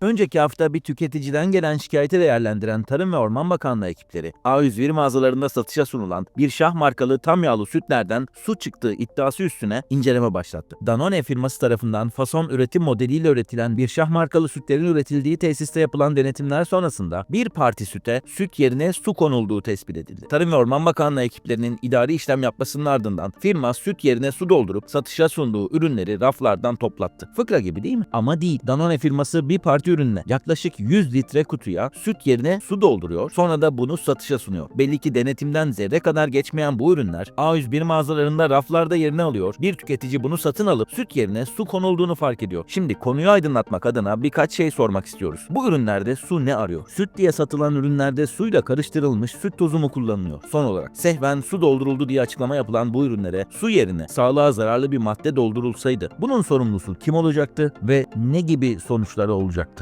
Önceki hafta bir tüketiciden gelen şikayeti değerlendiren Tarım ve Orman Bakanlığı ekipleri, A101 mağazalarında satışa sunulan bir şah markalı tam yağlı sütlerden su çıktığı iddiası üstüne inceleme başlattı. Danone firması tarafından fason üretim modeliyle üretilen bir şah markalı sütlerin üretildiği tesiste yapılan denetimler sonrasında bir parti süte süt yerine su konulduğu tespit edildi. Tarım ve Orman Bakanlığı ekiplerinin idari işlem yapmasının ardından firma süt yerine su doldurup satışa sunduğu ürünleri raflardan toplattı. Fıkra gibi değil mi? Ama değil. Danone firması bir parti ürününe yaklaşık 100 litre kutuya süt yerine su dolduruyor. Sonra da bunu satışa sunuyor. Belli ki denetimden zerre kadar geçmeyen bu ürünler A101 mağazalarında raflarda yerini alıyor. Bir tüketici bunu satın alıp süt yerine su konulduğunu fark ediyor. Şimdi konuyu aydınlatmak adına birkaç şey sormak istiyoruz. Bu ürünlerde su ne arıyor? Süt diye satılan ürünlerde suyla karıştırılmış süt tozu mu kullanılıyor? Son olarak sehven su dolduruldu diye açıklama yapılan bu ürünlere su yerine sağlığa zararlı bir madde doldurulsaydı bunun sorumlusu kim olacaktı ve ne gibi sonuçları olacaktı?